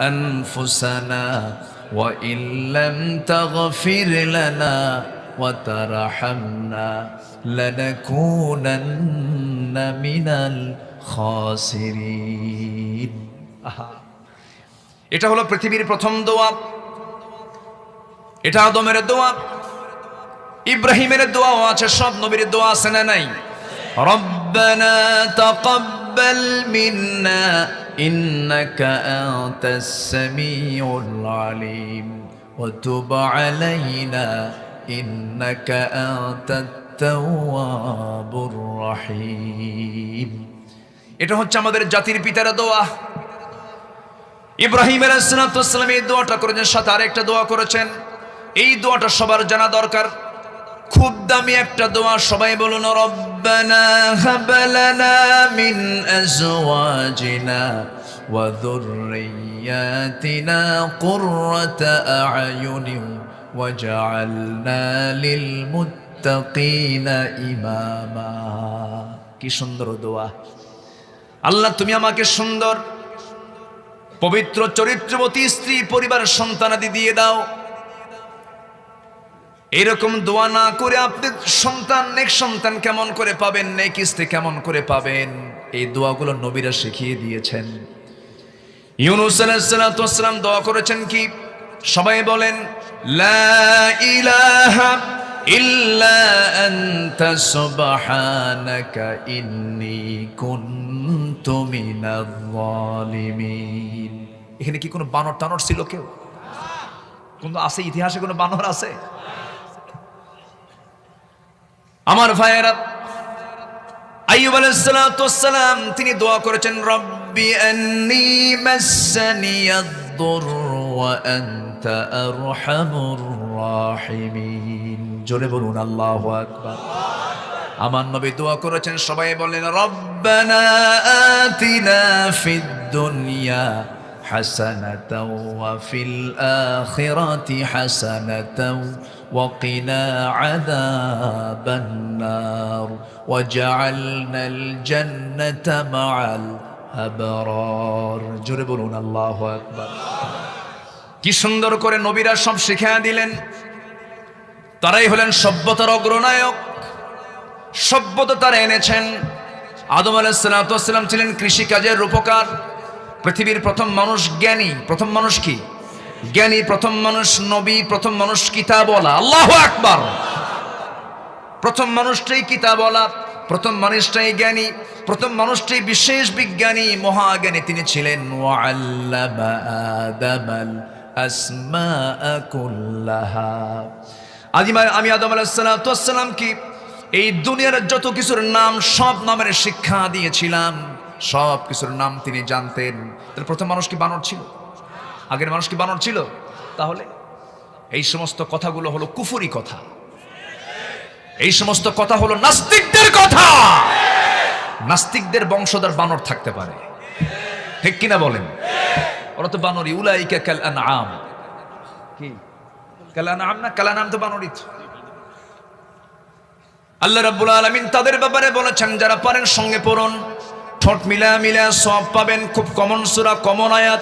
أنفسنا وإن لم تغفر لنا وترحمنا لنكونن من الخاسرين আহা। এটা হলো পৃথিবীর প্রথম দোয়া এটা আদমের দোয়া ইব্রাহিমের দোয়াও আছে সব নবীর দোয়া আছে না নাই রব্বানা তাকাব্বাল মিন্না, ইন্নাকা আনতাস সামিউল আলিম। ওয়া তুব আলাইনা, ইন্নাকা আনতাত তাওয়াবুর রহিম। এটা হচ্ছে আমাদের জাতির পিতার দোয়া। ইব্রাহিম আলাইসালাম এই দোয়াটা করেছেন, সাথে আরেকটা দোয়া করেছেন। এই দোয়াটা সবার জানা দরকার। খুব দামি একটা দোয়া। সবাই বলুন, রব্বানা কি সুন্দর দোয়া। আল্লাহ, তুমি আমাকে সুন্দর, পবিত্র, চরিত্রবতী স্ত্রী, পরিবার, সন্তানাদি দিয়ে দাও। এরকম দোয়া না করে আপনি সন্তান, নেক সন্তান কেমন করে পাবেন, নেক স্ত্রী কেমন করে পাবেন? এই দোয়াগুলো নবীরা শিখিয়ে দিয়েছেন। ইউনুস আলাইহিসসালাম দোয়া করেছেন কি? সবাই বলেন, লা ইলাহা ইল্লা আনতা সুবহানাকা ইন্নী কুনতু মিনাজ এখানে কি কোনো বানর টানর ছিল কেউ? কোন আছে? ইতিহাসে কোনো বানর আছে? আমার ভাইয়েরা, আইয়ুব আলাইহিসসালাম তিনি দোয়া করেছেন, রব্বি আন্নি মাসসানিয়াদ-দুর ওয়া আনতা আরহামুর রাহিমিন। জোরে বলুন, আল্লাহু আমার নবী দোয়া করেছেন, সবাই বলেন, রব্বানা আতিনা ফিদ দুনিয়া হাসানাতাও ওয়া ফিল আখিরাতি وقنا عذاب النار وجعلنا الجنة مع الأبرار জোরে বলুন আল্লাহু আকবার কি সুন্দর করে নবীরা সব শিখিয়ে দিলেন তারাই হলেন সভ্যতার অগ্রনায়ক সভ্যতা তারা এনেছেন আদম আলাইসালাম ছিলেন কৃষিকাজের রূপকার পৃথিবীর প্রথম মানুষ জ্ঞানী প্রথম মানুষ কি জ্ঞানী প্রথম মানুষ, নবী, প্রথম মানুষ কিতাবওয়ালা। আল্লাহ আকবার। প্রথম মানুষটাই কিতাবওয়ালা, প্রথম মানুষটাই জ্ঞানী, প্রথম মানুষটাই বিশেষ বিজ্ঞানী, মহাজ্ঞানী। তিনি ছিলেন আমি আদম আলাইসালাম কি, এই দুনিয়ার যত কিছুর নাম, সব নামের শিক্ষা দিয়েছিলাম। সব কিছুর নাম তিনি জানতেন। প্রথম মানুষ কি বানর ছিল? আগের মানুষ কি বানর ছিল? তাহলে এই সমস্ত কথাগুলো হলো কুফুরি কথা। এই সমস্ত কথা হলো নাস্তিকদের কথা। নাস্তিকদের বংশধর বানর থাকতে পারে। ঠিক কিনা বলেন? ওরা তো বানরি উলাইকা কাল আনআম কি? কাল আনআম না? কাল আনআম তো বানরই। আল্লাহ রাব্বুল আলামিন তাদের ব্যাপারে বলেছেন, যারা পারেন সঙ্গে পড়ুন। ঠোঁট মিলা মিলা সব পাবেন। খুব কমন সূরা কমন আয়াত।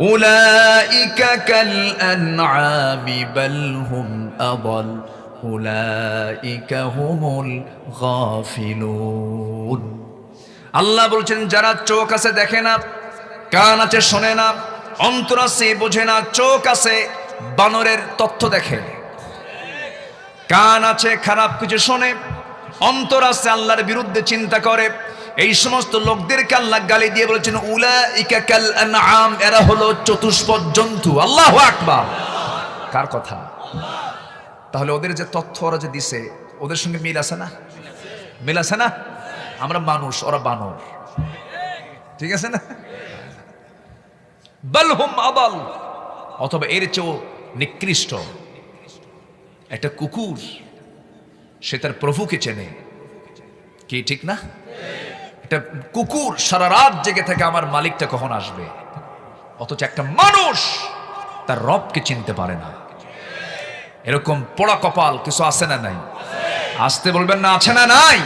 أولئك كالأنعام بل هم أضل أولئك هم الغافلون আল্লাহ বলছেন যারা চোখ আছে দেখে না কান আছে শোনে না অন্তর আছে বোঝে না চোখ আছে বানরের তথ্য দেখে কান আছে খারাপ কিছু শোনে অন্তর আছে আল্লাহর বিরুদ্ধে চিন্তা করে এই সমস্ত লোকদেরকে আল্লাহ গালি দিয়ে বলেছেন উলা ইকাকাল আনআম এরা হলো চতুষ্পদ জন্তু। আল্লাহ আকবার। কার কথা? তাহলে ওদের যে তথ্য ওরা যে দিছে, ওদের সঙ্গে মিল আছে না? মিল আছে না? আমরা মানুষ, ওরা বানর। ঠিক আছে না? বালহুম আবাল। অথবা এর চেয়েও নিকৃষ্ট একটা কুকুর, সে তার প্রভুকে চেনে। কি ঠিক না? একটা কুকুর সারা রাত জেগে থাকে, আমার মালিকটা কখন আসবে? অথচ একটা মানুষ তার রবকে চিনতে পারে না। এরকম পোড়া কপাল কিছু আছে না নাই? আসতে বলবেন না, আছে না নাই?